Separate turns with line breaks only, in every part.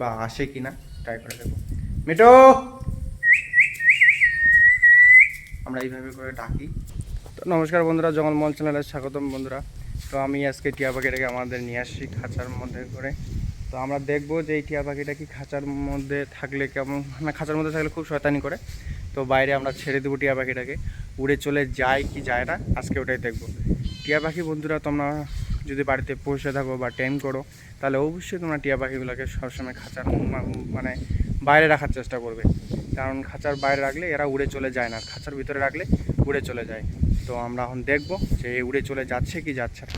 বা আসে কি না ট্রাই করে দেখব মেটো আমরা এইভাবে করে ডাকি। তো নমস্কার বন্ধুরা জঙ্গলমহল চ্যানেলে স্বাগতম বন্ধুরা। তো আমি আজকে টিয়া পাখিটাকে আমাদের নিয়ে আসছি খাঁচার মধ্যে করে। তো আমরা দেখব যে এই টিয়া পাখিটা কি খাঁচার মধ্যে থাকলে কেমন মানে খাঁচার মধ্যে থাকলে খুব শয়তানি করে। তো বাইরে আমরা ছেড়ে দেবো টিয়া পাখিটাকে। উড়ে চলে যায় কি যায় না, আজকে ওটাই দেখব। টিয়া পাখি বন্ধুরা, তোমরা যদি বাড়িতে পৌঁছে থাকো বা টেন করো, তাহলে অবশ্যই তোমরা টিয়া পাখিগুলোকে সবসময় খাঁচার মানে বাইরে রাখার চেষ্টা করবে। কারণ খাঁচার বাইরে রাখলে এরা উড়ে চলে যায় না খাঁচার ভিতরে রাখলে উড়ে চলে যায়। তো আমরা এখন দেখব যে উড়ে চলে যাচ্ছে কি যাচ্ছে না।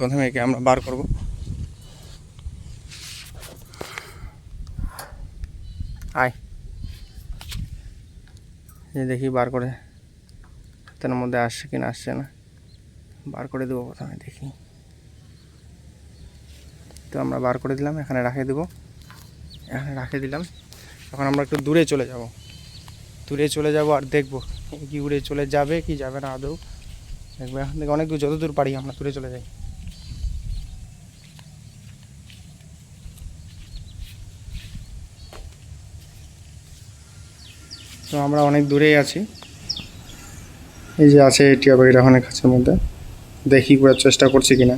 প্রথমে একে আমরা বার করব। আয়। এই দেখি বার করে তার মধ্যে আসছে কি না আসছে না। বার করে দেবো প্রথমে, দেখি। তো আমরা বার করে দিলাম, এখানে রাখে দেবো। এখানে রাখে দিলাম। এখন আমরা একটু দূরে চলে যাব। দূরে চলে যাব আর দেখব কি উড়ে চলে যাবে, কি যাবে না, আদৌ। দেখব, এখন থেকে অনেক দূর যত দূর পারি আমরা দূরে চলে যাই। তো আমরা অনেক দূরেই আছি। এই যে আছে টিয়া পাখিটা ওখানে কাছের মধ্যে। দেখি করার চেষ্টা করছি কিনা।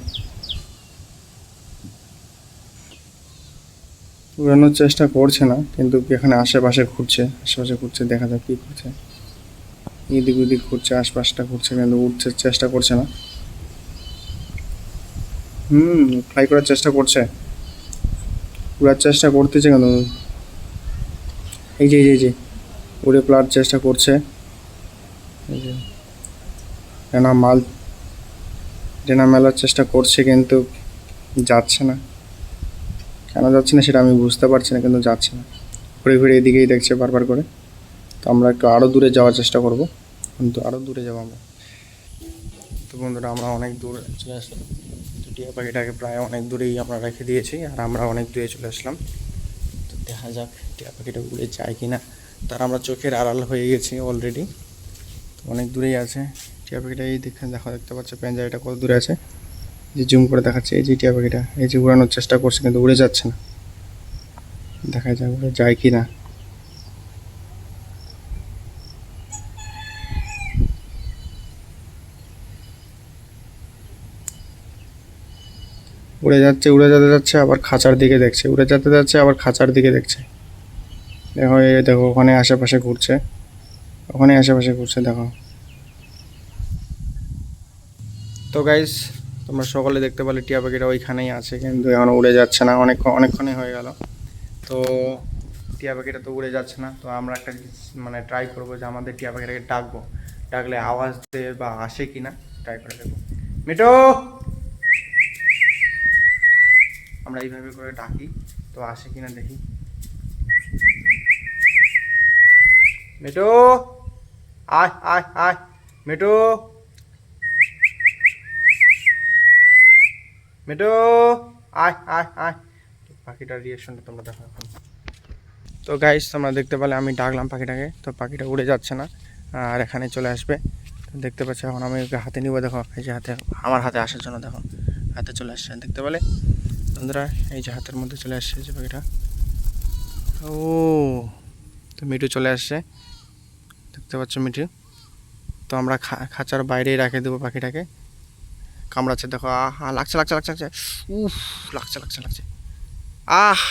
উড়ানোর চেষ্টা করছে না, কিন্তু এখানে আশেপাশে ঘুরছে আশেপাশে ঘুরছে, দেখা যাক কী করছে। এদিক ওদিক ঘুরছে, আশপাশটা ঘুরছে, কিন্তু উঠছে চেষ্টা করছে না। হুম ফ্লাই করার চেষ্টা করছে। উড়ার চেষ্টা করতেছে কেন এই যে এই যে এই যে। উড়ে প্লার চেষ্টা করছে। ডেনা মাল ডেনা মেলার চেষ্টা করছে কিন্তু যাচ্ছে না। কেন যাচ্ছে না সেটা আমি বুঝতে পারছি না কিন্তু যাচ্ছে না। ঘুরে ঘুরে এদিকেই দেখছে বারবার করে। তো আমরা একটু আরও দূরে যাওয়ার চেষ্টা করব। কিন্তু আরও দূরে যাব আমরা। তো বন্ধুরা আমরা অনেক দূরে চলে আসলাম। তো টিয়া পাখিটাকে প্রায় অনেক দূরেই আমরা রেখে দিয়েছি আর আমরা অনেক দূরে চলে আসলাম। তো দেখা যাক টিয়া পাখিটা উড়ে যায় কি না তার আমরা চোখের আড়াল হয়ে গেছি অলরেডি অনেক দূরেই আছে। টিয়া পাখিটা এই দেখে দেখো দেখতে পাচ্ছ প্যাঞ্জারিটা কত দূরে আছে। যে জুম করে দেখাচ্ছে, এই যে টিয়া পাখিটা, এই যে উড়ানোর চেষ্টা করছে, কিন্তু উড়ে যাচ্ছে না। দেখা যাক উড়ে যায় কি না উড়ে যাচ্ছে, উড়ে যেতে যাচ্ছে, আবার খাঁচার দিকে দেখছে, উড়ে যেতে যাচ্ছে, আবার খাঁচার দিকে দেখছে। দেখো, এই দেখো, ওখানে আশেপাশে ঘুরছে। ওখানে আশেপাশে ঘুরছে, দেখো। তো গাইস তোমরা সকলে দেখতে পেলে, টিয়া পাখিটা ওইখানেই আছে, কিন্তু এখন উড়ে যাচ্ছে না। অনেক অনেকক্ষণই হয়ে গেল। তো টিয়া পাখিটা তো উড়ে যাচ্ছে না। তো আমরা একটা মানে ট্রাই করব যে আমাদের টিয়া পাখিটাকে ডাকবো। ডাকলে আওয়াজ দেবে বা আসে কি না ট্রাই করে দেখব। মিটো আমরা এইভাবে করে ডাকি, তো আসে কিনা দেখি। মেটো আয় আয় আয় মেটো মেটো আয় আয় আয়। পাখিটার রিয়েকশনটা তোমরা দেখো এখন। তো গাইস তোমরা দেখতে পেলে, আমি ডাকলাম পাখিটাকে। তো পাখিটা উড়ে যাচ্ছে না, আর এখানে চলে আসবে। দেখতে পাচ্ছ, এখন আমি ওকে হাতে নিব, দেখো। এই যে হাতে, আমার হাতে আসার জন্য, দেখো। হাতে চলে আসছে, দেখতে পেলে? বন্ধুরা, এই যে হাতের মধ্যে চলে আসছে যে পাখিটা। ও, তো মিঠু চলে আসছে। দেখতে পাচ্ছ মিঠু? তো আমরা খাঁচার বাইরেই রেখে দেবো পাখিটাকে। কামড়াচ্ছে, দেখো, আহ লাগছে লাগছে লাগছে লাগছে। উফ, লাগছে লাগছে লাগছে। আহ,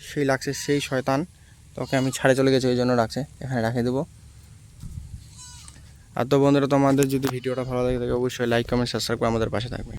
সেই লাগছে সেই শয়তান। তোকে আমি ছাড়ে চলে গেছি, ওই জন্য রাখছে। এখানে রাখে দেবো। আর তো বন্ধুরা, তোমাদের যদি ভিডিওটা ভালো লাগে থাকে, অবশ্যই লাইক কমেন্ট সাবস্ক্রাইব করে আমাদের পাশে থাকবে।